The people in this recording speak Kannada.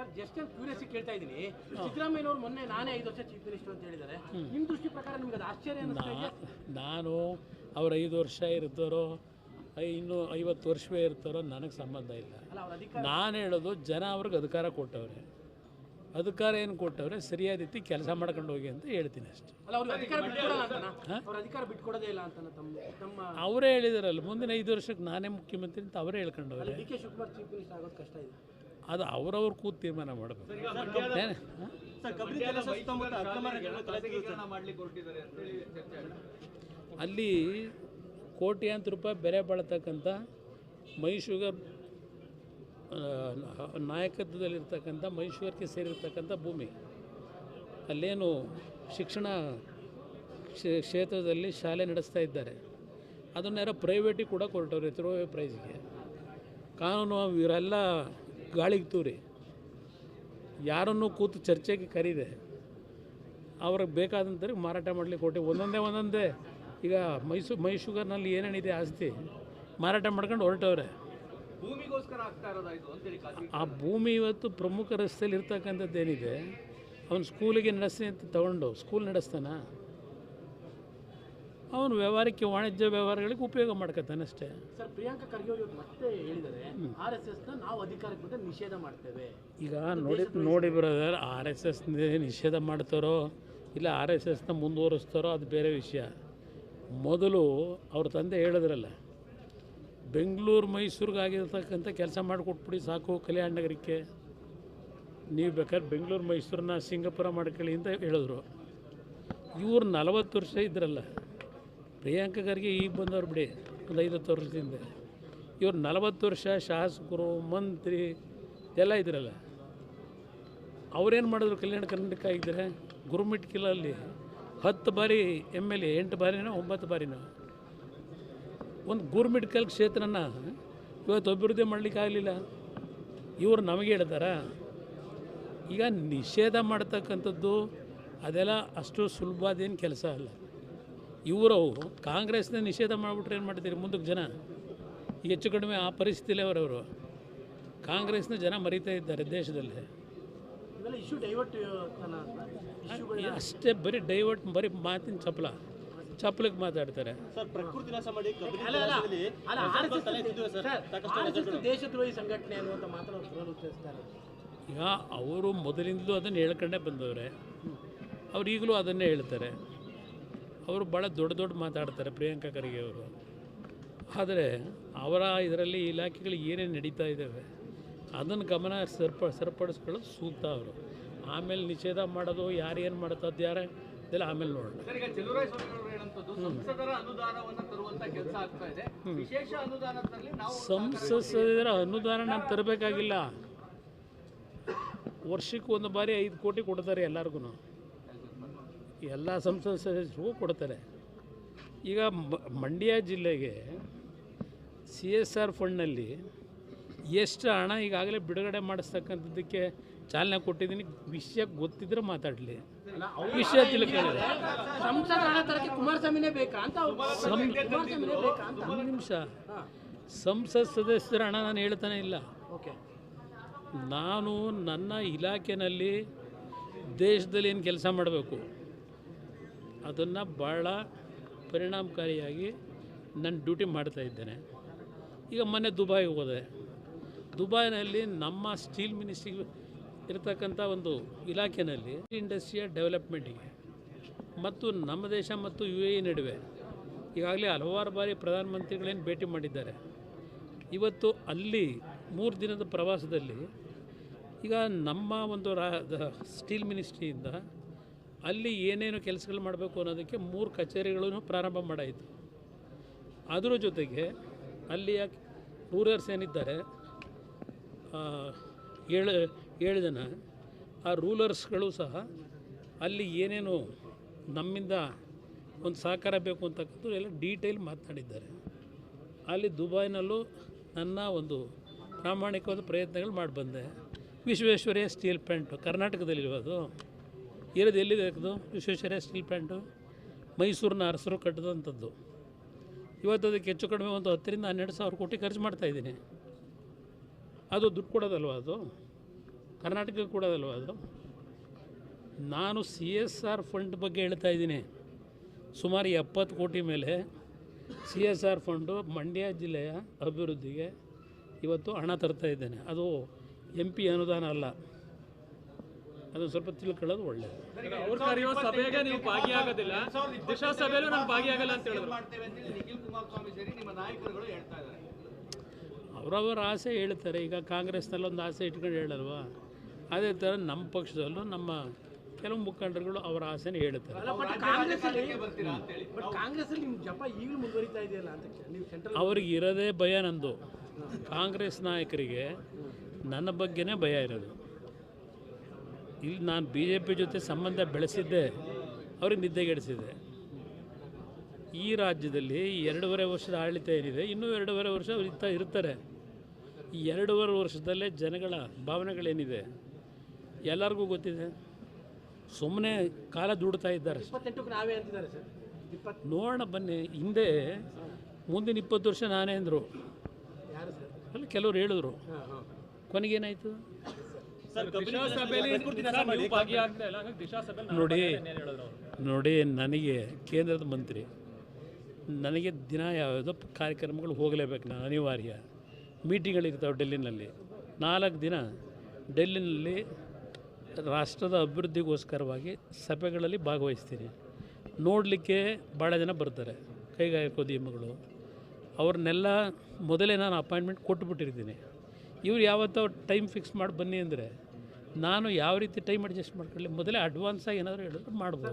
ಸರ್ ಜಸ್ಟ್ ಕ್ಯೂರಿಯಸ್ ಕೇಳ್ತಾ ಇದ್ದೀನಿ. ಸಿದ್ದರಾಮಯ್ಯನವರು ಮೊನ್ನೆ ನಾನೇ ಐದು ವರ್ಷ ಚೀಫ್ ಮಿನಿಸ್ಟರ್ ಅಂತ ಹೇಳಿದ್ದಾರೆ. ನಿಮ್ಮ ದೃಷ್ಟಿ ಪ್ರಕಾರ ನಿಮ್ಗೆ ಅದು ಆಶ್ಚರ್ಯ ಅನಿಸ್ತಾ ನಾನು ಅವ್ರು ಐದು ವರ್ಷ ಇರ್ತಾರೋ ಇನ್ನು ಐವತ್ತು ವರ್ಷವೇ ಇರ್ತಾರೋ ನನಗೆ ಸಂಬಂಧ ಇಲ್ಲ. ನಾನು ಹೇಳೋದು ಜನ ಅವ್ರಿಗೆ ಅಧಿಕಾರ ಕೊಟ್ಟವ್ರೆ. ಅಧಿಕಾರ ಏನು ಕೊಟ್ಟವ್ರೆ? ಸರಿಯಾದ ರೀತಿ ಕೆಲಸ ಮಾಡ್ಕೊಂಡು ಹೋಗಿ ಅಂತ ಹೇಳ್ತೀನಿ ಅಷ್ಟೆ. ಅಲ್ಲ ಅವ್ರಿಗೆ ಅಧಿಕಾರ ಬಿಟ್ಕೊಡಲ್ಲ ಅಂತನಾ? ಅವ್ರ ಅಧಿಕಾರ ಬಿಟ್ಕೊಡೋದೇ ಇಲ್ಲ ಅಂತ ತಮ್ಮ ತಮ್ಮ ಅವರೇ ಹೇಳಿದಾರಲ್ಲ ಮುಂದಿನ ಐದು ವರ್ಷಕ್ಕೆ ನಾನೇ ಮುಖ್ಯಮಂತ್ರಿ ಅಂತ ಅವರೇ ಹೇಳ್ಕೊಂಡವ್ರೆ. ಅದು ಅವ್ರವ್ರು ಕೂತು ತೀರ್ಮಾನ ಮಾಡಬೇಕು? ಅಲ್ಲಿ ಕೋಟ್ಯಾಂತರ ರೂಪಾಯಿ ಬೆಲೆ ಬಾಳ್ತಕ್ಕಂಥ ಮೈಶುಗರ್ ನಾಯಕತ್ವದಲ್ಲಿರ್ತಕ್ಕಂಥ ಮೈಸೂರಿಗೆ ಸೇರಿರ್ತಕ್ಕಂಥ ಭೂಮಿ. ಅಲ್ಲೇನು ಶಿಕ್ಷಣ ಕ್ಷೇತ್ರದಲ್ಲಿ ಶಾಲೆ ನಡೆಸ್ತಾ ಇದ್ದಾರೆ. ಅದನ್ನ ಯಾರೋ ಪ್ರೈವೇಟಿಗೆ ಕೂಡ ಕೊಟ್ಟವ್ರೆ ತಿರುವ ಪ್ರೈಸ್ಗೆ ಕಾನೂನು ಇವರೆಲ್ಲ ಗಾಳಿಗೆ ತೂರಿ. ಯಾರನ್ನು ಕೂತು ಚರ್ಚೆಗೆ ಕರೀದೆ. ಅವ್ರಿಗೆ ಬೇಕಾದಂಥವ್ರಿಗೆ ಮಾರಾಟ ಮಾಡಲಿಕ್ಕೆ ಕೊಟ್ಟೆ ಒಂದೊಂದೇ ಒಂದೊಂದೇ. ಈಗ ಮೈಸೂರು ಶುಗರ್ನಲ್ಲಿ ಏನೇನಿದೆ ಆಸ್ತಿ ಮಾರಾಟ ಮಾಡ್ಕೊಂಡು ಹೊರಟವ್ರೆ. ಆ ಭೂಮಿ ಇವತ್ತು ಪ್ರಮುಖ ರಸ್ತೆಯಲ್ಲಿ ಇರ್ತಕ್ಕಂಥದ್ದು ಏನಿದೆ ಅವನು ಸ್ಕೂಲಿಗೆ ನಡೆಸಿ ಅಂತ ತಗೊಂಡು ಸ್ಕೂಲ್ ನಡೆಸ್ತಾನ? ಅವನು ವ್ಯವಹಾರಕ್ಕೆ ವಾಣಿಜ್ಯ ವ್ಯವಹಾರಗಳಿಗೆ ಉಪಯೋಗ ಮಾಡ್ಕೊತಾನೆ ಅಷ್ಟೇ. ಸರ್ ಪ್ರಿಯಾಂಕಾ ಖರ್ಗೆ ಅವರು ಮತ್ತೆ ಹೇಳಿದ್ದಾರೆ ಆರ್ ಎಸ್ ಎಸ್ನ ನಾವು ಅಧಿಕಾರಕ್ಕೆ ಬಂದ್ರೆ ನಿಷೇಧ ಮಾಡ್ತೇವೆ. ಈಗ ನೋಡಿ ನೋಡಿ ಬ್ರದರ್ ಆರ್ ಎಸ್ ಎಸ್ ನಿಷೇಧ ಮಾಡ್ತಾರೋ ಇಲ್ಲ ಆರ್ ಎಸ್ ಎಸ್ನ ಮುಂದುವರಿಸ್ತಾರೋ ಅದು ಬೇರೆ ವಿಷಯ. ಮೊದಲು ಅವ್ರ ತಂದೆ ಹೇಳಿದ್ರಲ್ಲ ಬೆಂಗಳೂರು ಮೈಸೂರಿಗೆ ಆಗಿರ್ತಕ್ಕಂಥ ಕೆಲಸ ಮಾಡಿಕೊಟ್ಬಿಡಿ ಸಾಕು ಕಲ್ಯಾಣ ನಗರಕ್ಕೆ. ನೀವು ಬೇಕಾದ್ರೆ ಬೆಂಗಳೂರು ಮೈಸೂರನ್ನ ಸಿಂಗಾಪುರ ಮಾಡ್ಕೊಳ್ಳಿ ಅಂತ ಹೇಳಿದ್ರು. ಇವ್ರು ನಲವತ್ತು ವರ್ಷ ಇದ್ರಲ್ಲ ಪ್ರಿಯಾಂಕಾ ಖರ್ಗೆ ಈಗ ಬಂದವ್ರು ಬಿಡಿ, ಒಂದು ಐವತ್ತು ವರ್ಷದಿಂದ. ಇವ್ರು ನಲವತ್ತು ವರ್ಷ ಶಾಸಕರು, ಮಂತ್ರಿ, ಎಲ್ಲ ಇದ್ರಲ್ಲ. ಅವ್ರೇನು ಮಾಡಿದ್ರು ಕಲ್ಯಾಣ ಕರ್ನಾಟಕ ಇದ್ದರೆ ಗುರುಮಿಟ್ ಕಿಲಲ್ಲಿ ಹತ್ತು ಬಾರಿ ಎಂ ಎಲ್ ಎ, ಎಂಟು ಬಾರಿನೋ, ಒಂಬತ್ತು ಬಾರಿನೋ. ಒಂದು ಗುರುಮಿಟ್ಕಲ್ ಕ್ಷೇತ್ರನ ಇವತ್ತು ಅಭಿವೃದ್ಧಿ ಮಾಡಲಿಕ್ಕೆ ಆಗಲಿಲ್ಲ. ಇವರು ನಮಗೆ ಹೇಳ್ತಾರ, ಈಗ ನಿಷೇಧ ಮಾಡ್ತಕ್ಕಂಥದ್ದು ಅದೆಲ್ಲ ಅಷ್ಟು ಸುಲಭದೇನು ಕೆಲಸ ಅಲ್ಲ. ಇವರು ಕಾಂಗ್ರೆಸ್ನ ನಿಷೇಧ ಮಾಡಿಬಿಟ್ರೆ ಏನು ಮಾಡ್ತೀರಿ ಮುಂದಕ್ಕೆ ಜನ? ಈಗ ಹೆಚ್ಚು ಕಡಿಮೆ ಆ ಪರಿಸ್ಥಿತಿಲೇ ಅವರವರು ಕಾಂಗ್ರೆಸ್ನ ಜನ ಮರಿತಾ ಇದ್ದಾರೆ ದೇಶದಲ್ಲಿ. ಇವೆಲ್ಲ ಇಶ್ಯೂ ಡೈವರ್ಟ್ ಇಶ್ಯೂಗಳು ಅಷ್ಟೇ ಬರೀ ಡೈವರ್ಟ್ ಬರೀ ಮಾತಿನ ಚಪ್ಪಲ. ಚಪ್ಪಲಿಗೆ ಮಾತಾಡ್ತಾರೆ. ಸರ್ ಪ್ರಕೃತಿ ನಾಶ ಮಾಡಿ ಕಬಿನಿ ಅಲ್ಲ ಅಲ್ಲ ಜಲಾಶಯದಲ್ಲಿ ಅಲ್ಲ ತಲೆ ಎತ್ತಿದ್ವಿ ಸರ್. ದೇಶದ್ರೋಹಿ ಸಂಘಟನೆ ಅನ್ನುವಂಥ ಮಾತನ್ನು ಅವ್ರು ಪುನರುಚ್ಚರಿಸ್ತಾರೆ ಈಗ ಅವರು ಮೊದಲಿಂದಲೂ ಅದನ್ನು ಹೇಳ್ಕೊಂಡೇ ಬಂದವ್ರೆ. ಅವ್ರು ಈಗಲೂ ಅದನ್ನೇ ಹೇಳ್ತಾರೆ. ಅವರು ಭಾಳ ದೊಡ್ಡ ದೊಡ್ಡ ಮಾತಾಡ್ತಾರೆ ಪ್ರಿಯಾಂಕಾ ಖರ್ಗೆ ಅವರು. ಆದರೆ ಅವರ ಇದರಲ್ಲಿ ಇಲಾಖೆಗಳು ಏನೇನು ನಡೀತಾ ಇದ್ದಾವೆ ಅದನ್ನು ಗಮನ ಸರ್ಪ ಸರಿಪಡಿಸ್ಕೊಳ್ಳೋದು ಸೂಕ್ತ ಅವರು. ಆಮೇಲೆ ನಿಷೇಧ ಮಾಡೋದು ಯಾರು ಏನು ಮಾಡ್ತದ್ದು ಯಾರು ಇದೆಲ್ಲ ಆಮೇಲೆ ನೋಡೋಣ. ಸಂಸದರ ಅನುದಾನ ನಾನು ತರಬೇಕಾಗಿಲ್ಲ. ವರ್ಷಕ್ಕೆ ಒಂದು ಬಾರಿ ಐದು ಕೋಟಿ ಕೊಡ್ತಾರೆ ಎಲ್ಲರಿಗೂ ಎಲ್ಲ ಸಂಸದ ಸದಸ್ಯರಿಗೂ ಕೊಡ್ತಾರೆ. ಈಗ ಮ- ಮಂಡ್ಯ ಜಿಲ್ಲೆಗೆ ಸಿ ಎಸ್ ಆರ್ ಫಂಡ್ನಲ್ಲಿ ಎಷ್ಟು ಹಣ ಈಗಾಗಲೇ ಬಿಡುಗಡೆ ಮಾಡಿಸ್ತಕ್ಕಂಥದ್ದಕ್ಕೆ ಚಾಲನೆ ಕೊಟ್ಟಿದ್ದೀನಿ. ವಿಷಯ ಗೊತ್ತಿದ್ರೆ ಮಾತಾಡಲಿ. ವಿಷಯ ತಿಳ್ಕೊಳ್ಳಿ ಕುಮಾರಸ್ವಾಮಿನೇ ಬೇಕಾ ಅಂತ ಅವ್ರು- ಕುಮಾರಸ್ವಾಮಿನೇ ಬೇಕಾ ಅಂತ? ಒಂದು ನಿಮಿಷ. ಸಂಸತ್ ಸದಸ್ಯರ ಹಣ ನಾನು ಹೇಳ್ತಾನೆ ಇಲ್ಲ. ಓಕೆ. ನಾನು ನನ್ನ ಇಲಾಖೆಯಲ್ಲಿ ದೇಶದಲ್ಲಿ ಏನು ಕೆಲಸ ಮಾಡಬೇಕು? ಅದನ್ನು ಭಾಳ ಪರಿಣಾಮಕಾರಿಯಾಗಿ ನನ್ನ ಡ್ಯೂಟಿ ಮಾಡ್ತಾ ಇದ್ದೇನೆ. ಈಗ ಮೊನ್ನೆ ದುಬಾಯ್ ಹೋದೆ. ದುಬೈನಲ್ಲಿ ನಮ್ಮ ಸ್ಟೀಲ್ ಮಿನಿಸ್ಟ್ರಿ ಇರತಕ್ಕಂಥ ಒಂದು ಇಲಾಖೆಯಲ್ಲಿ ಇಂಡಸ್ಟ್ರಿಯ ಡೆವಲಪ್ಮೆಂಟಿಗೆ ಮತ್ತು ನಮ್ಮ ದೇಶ ಮತ್ತು ಯು ಎ ನಡುವೆ ಈಗಾಗಲೇ ಹಲವಾರು ಬಾರಿ ಪ್ರಧಾನಮಂತ್ರಿಗಳೇನು ಭೇಟಿ ಮಾಡಿದ್ದಾರೆ. ಇವತ್ತು ಅಲ್ಲಿ ಮೂರು ದಿನದ ಪ್ರವಾಸದಲ್ಲಿ ಈಗ ನಮ್ಮ ಒಂದು ರಾ ಸ್ಟೀಲ್ ಮಿನಿಸ್ಟ್ರಿಯಿಂದ ಅಲ್ಲಿ ಏನೇನು ಕೆಲಸಗಳು ಮಾಡಬೇಕು ಅನ್ನೋದಕ್ಕೆ ಮೂರು ಕಚೇರಿಗಳನ್ನು ಪ್ರಾರಂಭ ಮಾಡಾಯಿತು. ಅದರ ಜೊತೆಗೆ ಅಲ್ಲಿಯ ರೂರರ್ಸ್ ಏನಿದ್ದಾರೆ ಏಳು ಏಳು ಜನ. ಆ ರೂಲರ್ಸ್ಗಳು ಸಹ ಅಲ್ಲಿ ಏನೇನು ನಮ್ಮಿಂದ ಒಂದು ಸಹಕಾರ ಬೇಕು ಅಂತಕ್ಕಂಥದ್ದು ಎಲ್ಲ ಡೀಟೇಲ್ ಮಾತನಾಡಿದ್ದಾರೆ. ಅಲ್ಲಿ ದುಬೈನಲ್ಲೂ ನನ್ನ ಒಂದು ಪ್ರಾಮಾಣಿಕವಾದ ಪ್ರಯತ್ನಗಳು ಮಾಡಿ ಬಂದೆ ವಿಶ್ವೇಶ್ವರಯ್ಯ ಸ್ಟೀಲ್ ಪ್ಯಾಂಟು, ಕರ್ನಾಟಕದಲ್ಲಿರೋದು. ಇರೋದು ಎಲ್ಲಿದೆ ಅದು ವಿಶ್ವೇಶ್ವರಯ್ಯ ಸ್ಟೀಲ್ ಪ್ಯಾಂಟು? ಮೈಸೂರಿನ ಅರಸರು ಕಟ್ಟಿದಂಥದ್ದು. ಇವತ್ತು ಅದಕ್ಕೆ ಹೆಚ್ಚು ಕಡಿಮೆ ಒಂದು ಹತ್ತರಿಂದ ಹನ್ನೆರಡು ಸಾವಿರ ಕೋಟಿ ಖರ್ಚು ಮಾಡ್ತಾಯಿದ್ದೀನಿ ಅದು ದುಡ್ಡು ಕೊಡೋದಲ್ವ ಅದು? ಕರ್ನಾಟಕಕ್ಕೆ ಕೊಡೋದಲ್ವ ಅದು? ನಾನು ಸಿ ಎಸ್ ಆರ್ ಫಂಡ್ ಬಗ್ಗೆ ಹೇಳ್ತಾ ಇದ್ದೀನಿ. ಸುಮಾರು ಎಪ್ಪತ್ತು ಕೋಟಿ ಮೇಲೆ C S R fund Mandya ಜಿಲ್ಲೆಯ ಅಭಿವೃದ್ಧಿಗೆ ಇವತ್ತು ಹಣ ತರ್ತಾ ಇದ್ದೇನೆ. ಅದು ಎಂ ಪಿ ಅನುದಾನ ಅಲ್ಲ. ಅದನ್ನು ಸ್ವಲ್ಪ ತಿಳ್ಕೊಳ್ಳೋದು ಒಳ್ಳೆಯದು ಅವ್ರು ಕರೆಯೋ ಸಭೆಗೆ ನೀವು ಭಾಗಿಯಾಗೋದಿಲ್ಲ ದಿಶಾ ಸಭೆಯಲ್ಲೂ ನಾನು ಭಾಗಿಯಾಗಲ್ಲ ಅಂತ ಹೇಳಿದ್ರು. ಮಾಡ್ತೇವೆ ಅಂತ ಹೇಳಿ ನಿಖಿಲ್ ಕುಮಾರಸ್ವಾಮಿ ಸೇರಿ ನಿಮ್ಮ ನಾಯಕರುಗಳು ಹೇಳ್ತಾ ಇದ್ದಾರೆ ಅವರವರ ಆಸೆ ಹೇಳ್ತಾರೆ. ಈಗ ಕಾಂಗ್ರೆಸ್ನಲ್ಲಿ ಒಂದು ಆಸೆ ಇಟ್ಕೊಂಡು ಹೇಳಲ್ವಾ? ಅದೇ ಥರ ನಮ್ಮ ಪಕ್ಷದಲ್ಲೂ ನಮ್ಮ ಕೆಲವು ಮುಖಂಡರುಗಳು ಅವರ ಆಸೆನ ಹೇಳ್ತಾರೆ. ಅಲ್ಲ ಬಟ್ ಕಾಂಗ್ರೆಸ್ ಅಲ್ಲಿ ಬಟ್ ಕಾಂಗ್ರೆಸ್ ಅಲ್ಲಿ ನಿಮ್ ಜಪ ಈಗಲೂ ಮುಂದುವರಿತಾ ಇದೆಯಲ್ಲ ಅಂತ ನೀವು ಸೆಂಟ್ರಲ್ ಅವ್ರಿಗೆ ಇರೋದೇ ಭಯ ನಂದು. ಕಾಂಗ್ರೆಸ್ ನಾಯಕರಿಗೆ ನನ್ನ ಬಗ್ಗೆನೇ ಭಯ ಇರೋದು. ಇಲ್ಲಿ ನಾನು ಬಿ ಜೆ ಪಿ ಜೊತೆ ಸಂಬಂಧ ಬೆಳೆಸಿದ್ದೆ ಅವ್ರಿಗೆ ನಿದ್ದೆಗೆಡಿಸಿದೆ. ಈ ರಾಜ್ಯದಲ್ಲಿ ಎರಡೂವರೆ ವರ್ಷದ ಆಡಳಿತ ಏನಿದೆ ಇನ್ನೂ ಎರಡೂವರೆ ವರ್ಷ ಅವ್ರು ಇರ್ತಾ ಇರ್ತಾರೆ. ಈ ಎರಡೂವರೆ ವರ್ಷದಲ್ಲೇ ಜನಗಳ ಭಾವನೆಗಳೇನಿದೆ ಎಲ್ಲರಿಗೂ ಗೊತ್ತಿದೆ. ಸುಮ್ಮನೆ ಕಾಲ ದುಡ್ತಾ ಇದ್ದಾರೆ. ನೋಡೋಣ ಬನ್ನಿ ಹಿಂದೆ ಮುಂದಿನ ಇಪ್ಪತ್ತು ವರ್ಷ ನಾನೇ ಅಂದರು ಅಲ್ಲಿ ಕೆಲವ್ರು ಹೇಳಿದ್ರು. ಕೊನೆಗೇನಾಯಿತು? ನೋಡಿ ಹೇಳಿದ್ರು ನೋಡಿ ನನಗೆ ಕೇಂದ್ರದ ಮಂತ್ರಿ ನನಗೆ ದಿನ ಯಾವುದೋ ಕಾರ್ಯಕ್ರಮಗಳು ಹೋಗಲೇಬೇಕು ನಾನು ಅನಿವಾರ್ಯ. ಮೀಟಿಂಗ್ಗಳಿರ್ತಾವೆ ಡೆಲ್ಲಿನಲ್ಲಿ. ನಾಲ್ಕು ದಿನ ಡೆಲ್ಲಿನಲ್ಲಿ ರಾಷ್ಟ್ರದ ಅಭಿವೃದ್ಧಿಗೋಸ್ಕರವಾಗಿ ಸಭೆಗಳಲ್ಲಿ ಭಾಗವಹಿಸ್ತೀನಿ. ನೋಡಲಿಕ್ಕೆ ಭಾಳ ಜನ ಬರ್ತಾರೆ ಕೈಗಾರಿಕೋದ್ಯಮಗಳು. ಅವ್ರನ್ನೆಲ್ಲ ಮೊದಲೇ ನಾನು ಅಪಾಯಿಂಟ್ಮೆಂಟ್ ಕೊಟ್ಟುಬಿಟ್ಟಿರ್ತೀನಿ ಇವ್ರು ಯಾವತ್ತೋ ಟೈಮ್ ಫಿಕ್ಸ್ ಮಾಡಿ ಬನ್ನಿ ಅಂದರೆ ನಾನು ಯಾವ ರೀತಿ ಟೈಮ್ ಅಡ್ಜಸ್ಟ್ ಮಾಡ್ಕೊಳ್ಳಿ ಮೊದಲೇ ಅಡ್ವಾನ್ಸಾಗಿ ಏನಾದರೂ ಹೇಳಿದ್ರೆ ಮಾಡ್ಬೋದು.